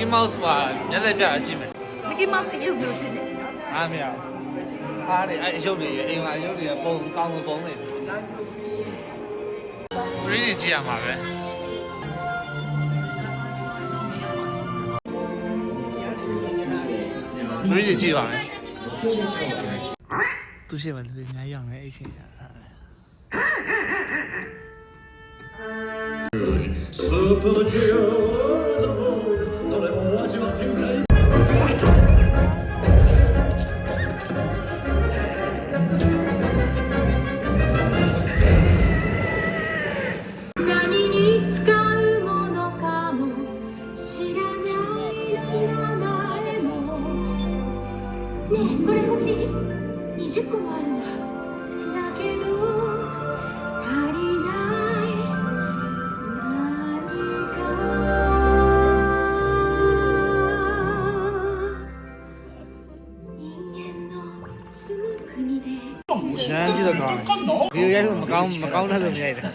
Mickey Mouse ကမျက်လက်ပြအကြည့်မယ် Mickey Mouse အရုပ်မျိုးချင်းတယ်အားမရဘူးအားတယ်အဲ့အရုပ်တွေအိမ်မှာအရုပ်တွေကပုံကောင်းပုံနေ 3D ကြည့်ရမှာပဲ 3D ကြည့်ပါမယ်သူရှိမှသူများရောက်နေအဲ့ချင်းရတာ何ねえこれ欲しい。20個もあるんだ。だけど足りない。何か。人間の住む国で。무시한 짓을も 네. 그 야구 막가운 막가운 하던 야이 다.